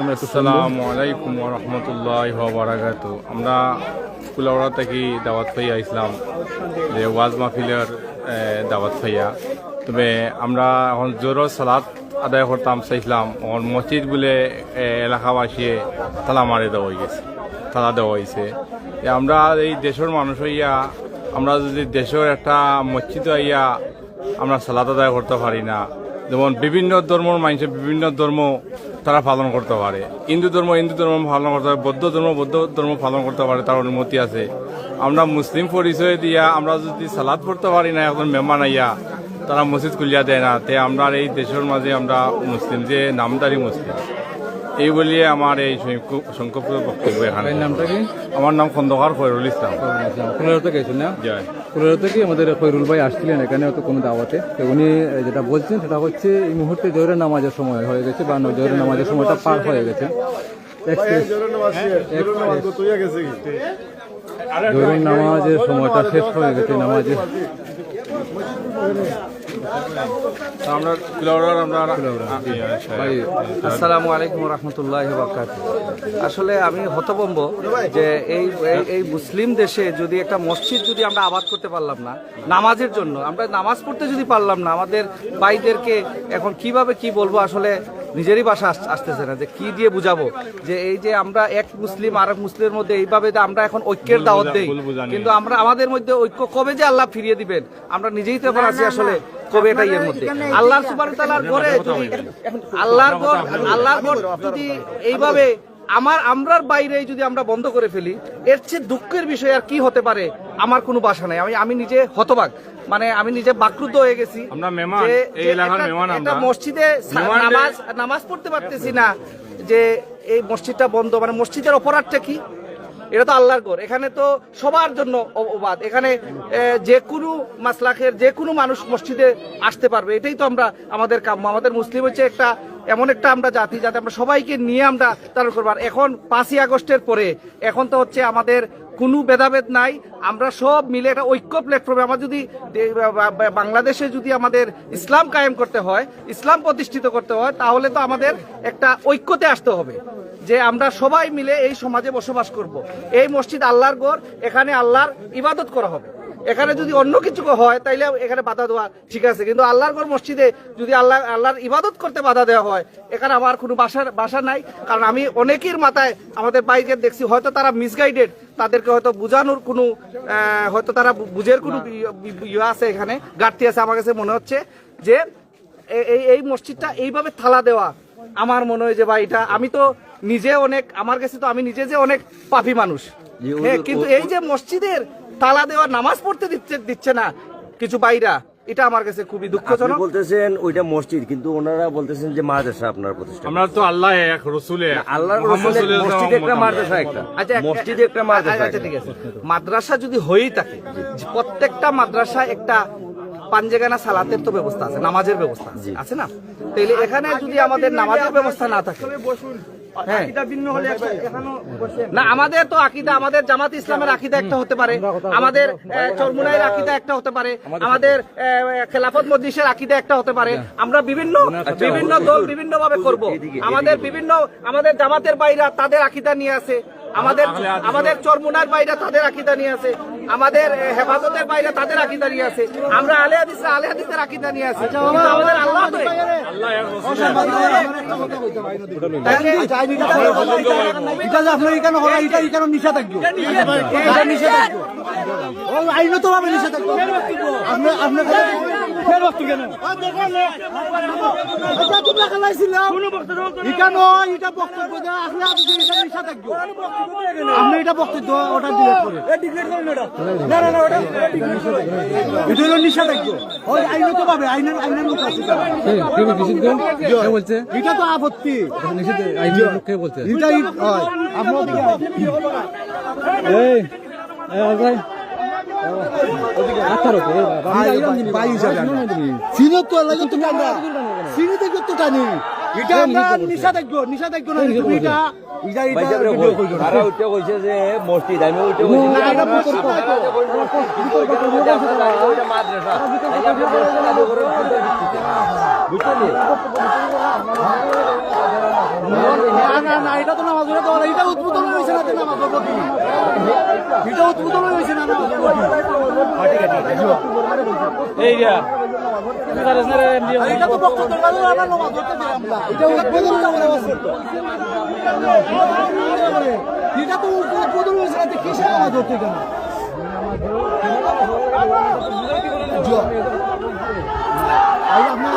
আমরা একটু। আসসালামু আলাইকুম রহমতুল্লাহ বারাকাত আমরা কুলাউড়া থেকে দাওয়াত পাইয়া ইসলাম যে ওয়াজ মাহফিলের দাওয়াত পাইয়া। তবে আমরা এখন জোর সালাত আদায় করতাম, চাইছিলাম এখন মসজিদ বলে এলাকাবাসী তালা মারে দেওয়া গেছে, তালা দেওয়া হয়েছে। আমরা এই দেশের মানুষ হইয়া, আমরা যদি দেশের একটা মসজিদ হইয়া আমরা সালাদ আদায় করতে পারি না যেমন বিভিন্ন ধর্মের মানুষের বিভিন্ন ধর্ম তারা পালন করতে পারে। হিন্দু ধর্ম হিন্দু ধর্ম পালন করতে পারে, বৌদ্ধ ধর্ম বৌদ্ধ ধর্ম পালন করতে পারে, তার অনুমতি আছে। আমরা মুসলিম পরিচয় দিয়া, আমরা যদি সালাদ পড়তে পারি না এখন মেহমান আইয়া, তারা মসজিদ খুলিয়া দেয় না, তে আমরা এই দেশের মাঝে আমরা মুসলিম, যে নামদারি মুসলিম। এই বলিয়ে আমার এই সংক্ষিপ্ত বক্তব্য এখানে। নামটা কি? আমার নাম খন্দকার ফয়রুল ইসলাম। থেকে গেছেন না? জয়। ফুলের থেকে আমাদের খৈরুল ভাই আসছিলেন এখানে হয়তো কোনো দাওয়াতে? তো উনি যেটা বলছেন সেটা হচ্ছে এই মুহূর্তে জোহরের নামাজের সময় হয়ে গেছে বা জোহরের নামাজের সময়টা পার হয়ে গেছে। Express- জোহরের নামাজের সময়টা শেষ হয়ে গেছে নামাজের ভাই, আসসালামু আলাইকুম আসলে আমি হতবম্ব যে এই- এই মুসলিম দেশে যদি একটা মসজিদ যদি আমরা আবাদ করতে পারলাম না, নামাজের জন্য, আমরা নামাজ পড়তে যদি পারলাম না, আমাদের ভাইদেরকে এখন কীভাবে কি বলব? আসলে নিজেরই বাসা আসতেছে না যে কি দিয়ে বুঝাবো? যে এই যে আমরা এক মুসলিম আর এক মুসলিমের মধ্যে এইভাবে যে আমরা এখন ঐক্যের দাওয়াত দেই কিন্তু আমরা আমাদের মধ্যে ঐক্য কবে যে আল্লাহ ফিরিয়ে দিবেন? আমরা নিজেই তো এখন আছি আসলে কবে এটা ইয়ের মধ্যে। আল্লাহ সুবাহ ঘরে যদি আল্লাহর ঘর আল্লাহর ঘর যদি এইভাবে আমার আমরার বাইরে যদি আমরা বন্ধ করে ফেলি এর চেয়ে দুঃখের বিষয় আর কি হতে পারে আমার কোনো বাসা নাই। আমি আমি নিজে হতবাক। মানে আমি নিজে বাকরুদ্ধ হয়ে গেছি আমরা মেহমান, এই এলাকার মেহমান আমরা। মসজিদে নামাজ নামাজ পড়তে পারতেছি না যে এই মসজিদটা বন্ধ। মানে মসজিদের অপরাধটা কি? এটা তো আল্লাহর ঘর। এখানে তো সবার জন্য অবাদ এখানে যে কোনো মাসলাখের, যে কোনো মানুষ মসজিদে আসতে পারবে। এটাই তো আমরা, আমাদের কাম্য। আমাদের মুসলিম হচ্ছে একটা, এমন একটা আমরা জাতি, যাতে আমরা সবাইকে নিয়ে আমরা তার করবার এখন পাঁচই আগস্টের পরে, এখন তো হচ্ছে আমাদের কোনো ভেদাভেদ নাই। আমরা সব মিলে একটা ঐক্য প্ল্যাটফর্মে আমরা যদি বাংলাদেশে যদি আমাদের ইসলাম কায়েম করতে হয়, ইসলাম প্রতিষ্ঠিত করতে হয়, তাহলে তো আমাদের একটা ঐক্যতে আসতে হবে। যে আমরা সবাই মিলে এই সমাজে বসবাস করব। এই মসজিদ আল্লাহর গড় এখানে আল্লাহর ইবাদত করা হবে। এখানে যদি অন্য কিছু হয় তাইলে এখানে বাধা দেওয়া ঠিক আছে। কিন্তু আল্লাহর ঘর মসজিদে যদি আল্লাহ আল্লাহর ইবাদত করতে বাধা দেওয়া হয় এখানে আমার কোনো বাসার বাসা নাই। কারণ আমি অনেকের মাথায় আমাদের বাইকে দেখছি হয়তো তারা মিসগাইডেড তাদেরকে হয়তো বোঝানোর কোনো হয়তো তারা বুঝের কোনো ইয়ে আছে এখানে ঘাটতি আছে আমার কাছে মনে হচ্ছে যে এই এই মসজিদটা এইভাবে থালা দেওয়া আমার মনে হয় যে ভাই এটা আমি তো নিজে অনেক আমার কাছে তো আমি নিজে যে অনেক পাপী মানুষ। হ্যাঁ কিন্তু এই যে মসজিদের তালা দেওয়া নামাজ পড়তে দিচ্ছে দিচ্ছে না কিছু বাইরা এটা আমার কাছে খুবই দুঃখজনক। বলতেছেন ওইটা মসজিদ কিন্তু ওনারা বলতেছেন যে মাদ্রাসা আপনার প্রতিষ্ঠান আমরা তো আল্লাহ এক রসুল রসুলের সাল্লাল্লাহু মসজিদ একটা মাদ্রাসা একটা। আচ্ছা মসজিদে একটা মাদ্রাসা আচ্ছা ঠিক আছে। মাদ্রাসা যদি হয়েই থাকে প্রত্যেকটা মাদ্রাসা একটা পাঞ্জেগানা সালাতের তো ব্যবস্থা আছে নামাজের ব্যবস্থা আছে আছে না? তাইলে এখানে যদি আমাদের নামাজের ব্যবস্থা না থাকে না আমাদের তো আকিদা আমাদের জামাত ইসলামের আকিদা একটা হতে পারে। আমাদের আহ, চরমুনাইয়ের আকিদা একটা হতে পারে। আমাদের আহ, খেলাফত মজলিসের আকিদা একটা হতে পারে। আমরা বিভিন্ন বিভিন্ন দল বিভিন্ন ভাবে করব। আমাদের বিভিন্ন আমাদের জামাতের বাইরা তাদের আকিদা নিয়ে আছে। আমাদের আমাদের চরমুনার বাইরা তাদের আকিদা নিয়ে আছে আমাদের হেফাজতের বাইরে তাদের আকিদা নিয়ে আছে আমরা আলে হাদিসরা আলে হাদিসের আকিদা নিয়ে আছে আমাদের আল্লাহ আপনার হয় ভাবে নিষেধাজ্ঞ আপনি ফের কেন এটা তোমরা খেলাইছিলাম এখানে এটা বক্তব্য দেওয়া আসলে আপনি এটা নিষেধাজ্ঞ আপনি এটা বক্তব্য ওটা ডিলেট করে না না না ওটা এটা হলো নিষেধাজ্ঞ ওই আইনত ভাবে আইনের আইনের মতো আছে কে কে নিষিদ্ধ কে বলছে এটা তো আপত্তি আইনের কে বলছে এটা হয় আপনার এই এই চিনো তো লাগে তুমি আমরা চিনি দেখো তো টানি এটা আমরা নিষেধাজ্ঞ নিষেধাজ্ঞ না তুমি এটা এটা এটা ভিডিও কইছো না। কইছে যে মসজিদ আমি ওইটা না, নি? এটা তো নামাজ এটা তো এটা উদ্বোধন হয়েছে না নামাজ কি এটা উদ্বোধন হয়েছে না নামাজ এটা তো বক্তব্য আমরা এটা উদ্বোধন এটা তো উদ্বোধন হয়েছে না কিসে নামাজ কেন। আপনার